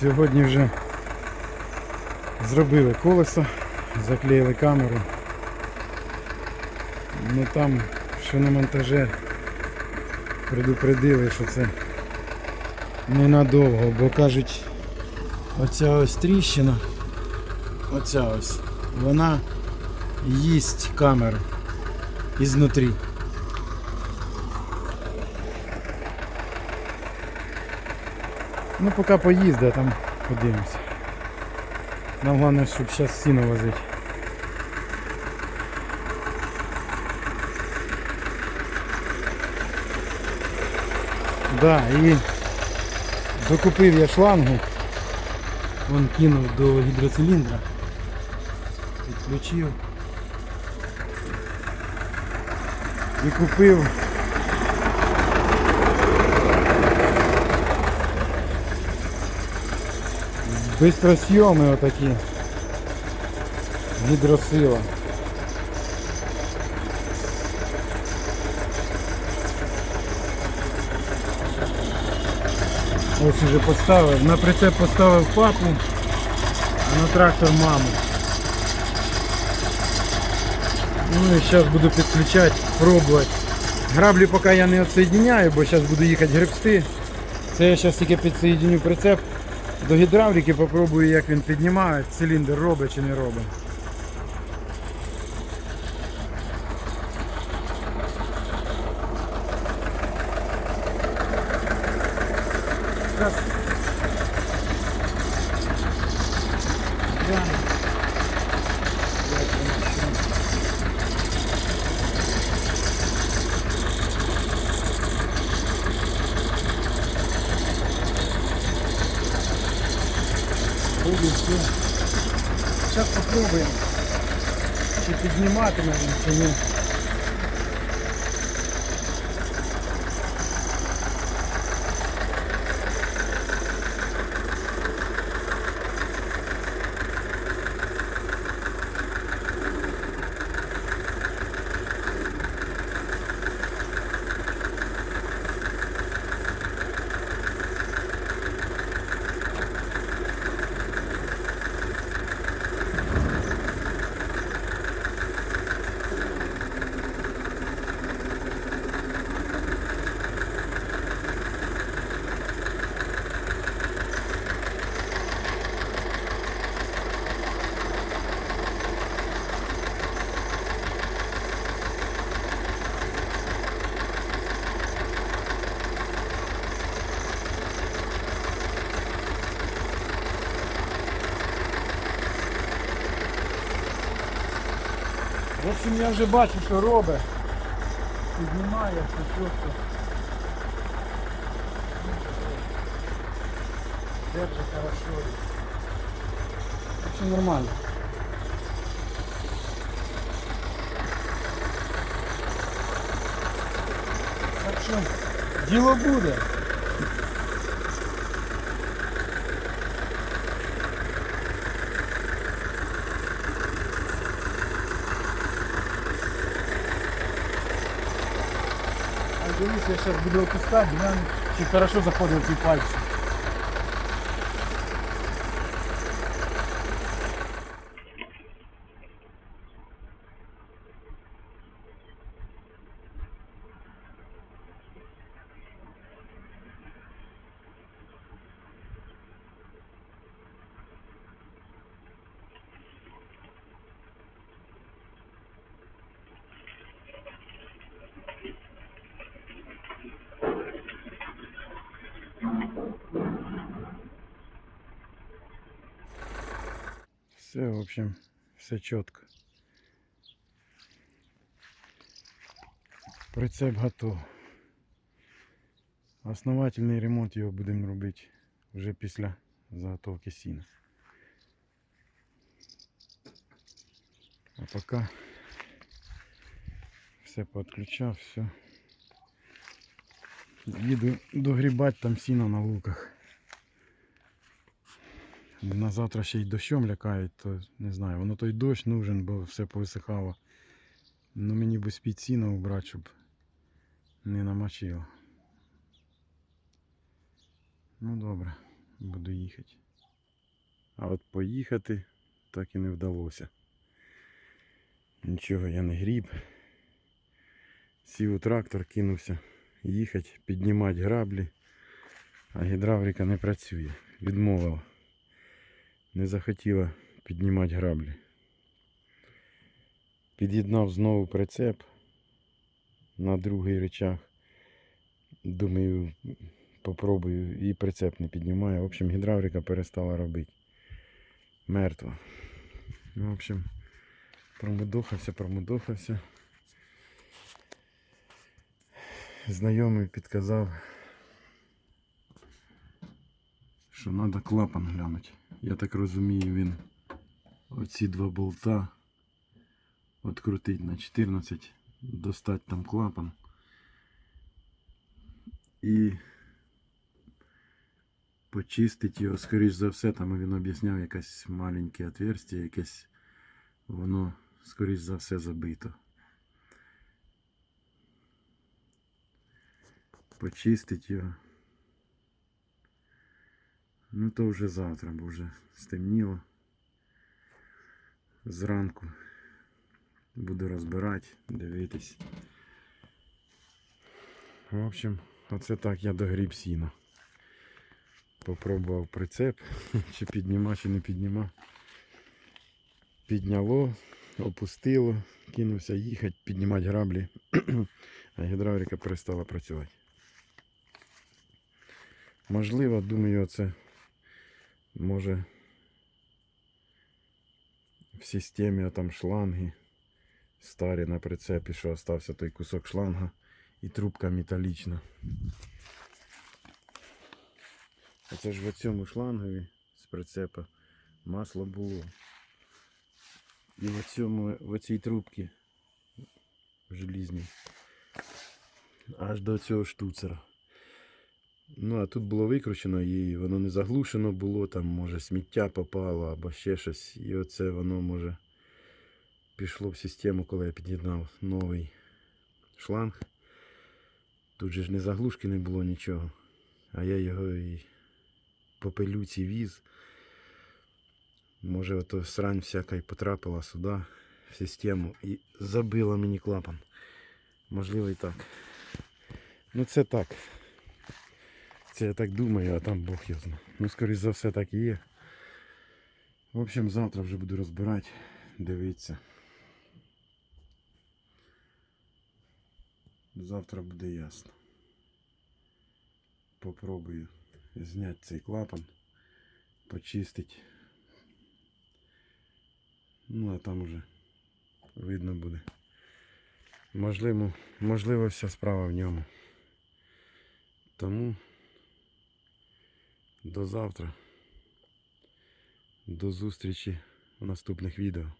Сьогодні вже зробили колесо, заклеїли камеру. Ну там, що на монтаже предупредили, що це ненадовго, бо кажуть, оця ось тріщина, оця ось, вона їсть камеру ізнутрі. Ну поки поїзди, там подивимося. Нам головне, щоб зараз сіно возити. Да, і докупив я шлангу. Вон кинув до гідроциліндра. Підключив. І купив бистросйоми отакі. Гідросила. Ось уже поставив. На прицеп поставив папу, а на трактор маму. Ну і зараз буду підключати, пробувати. Граблі поки я не відсоединяю, бо зараз буду їхати гребсти. Це я зараз тільки підсоединю прицеп до гідравліки, попробую як він піднімає, циліндр робить чи не робить. Зараз. Глянемо. Як воно, що. Буде все. Сейчас попробуем, Чи підніматиме він, чи ні. В общем, я вже бачу, що робить. Піднімає все чітко. Держить хорошо. Все нормально. Так що, діло буде. Дивись, я зараз буду опускати, чи хорошо заходять ці пальці. Все, в общем, все чітко. Прицеп готов. Основательний ремонт його будемо робити вже після заготовки сіна. А поки все підключав, все. Їду догрібати там сіно на луках. На завтра ще й дощом лякають, то не знаю, воно той дощ нужен, бо все повисихало. Ну мені би з-під сіна убрати, щоб не намочило. Ну добре, буду їхати. А от поїхати так і не вдалося. Нічого я не гріб. Сів у трактор, кинувся їхати, піднімати граблі, а гідравліка не працює. Відмовила. Не захотіла піднімати граблі. Під'єднав знову прицеп на другий речах. Думаю, попробую і прицеп не піднімає. В общем, гідравліка перестала робити. Мертва. В общем, промудохався, промудохався. Знайомий підказав, що треба клапан глянути. Я так розумію, він оці два болта відкрутить на 14, достать там клапан і почистить його, скоріш за все, там він об'ясняв якесь маленьке отверстие, якесь воно, скоріш за все, забито. Почистить його. Ну то вже завтра, бо вже стемніло. Зранку буду розбирати, дивитись. В общем, оце так я догріб сіна. Попробував прицеп, чи підніма, чи не підніма. Підняло, опустило, кинувся їхати, піднімати граблі, а гідравліка перестала працювати. Можливо, думаю, це може в системі там шланги старі на прицепі, що остався той кусок шланга і трубка металічна. Оце ж в цьому шлангові з прицепа масло було. І в цьому, в цій трубці желізній. Аж до цього штуцера. Ну, а тут було викручено і воно не заглушено було, там може сміття попало або ще щось. І оце воно може пішло в систему, коли я під'єднав новий шланг. Тут же ж не заглушки не було нічого. А я його і по пилюці віз. Може ото срань всяка й потрапила сюди, в систему, і забила мені клапан. Можливо і так. Ну це так. Це я так думаю, а там Бог його знає. Ну, скоріш за все, так і є. В общем, завтра вже буду розбирати, дивитися. Завтра буде ясно. Попробую зняти цей клапан, почистити. Ну, а там уже видно буде. Можливо, можливо, вся справа в ньому. Тому до завтра. До зустрічі в наступних відео.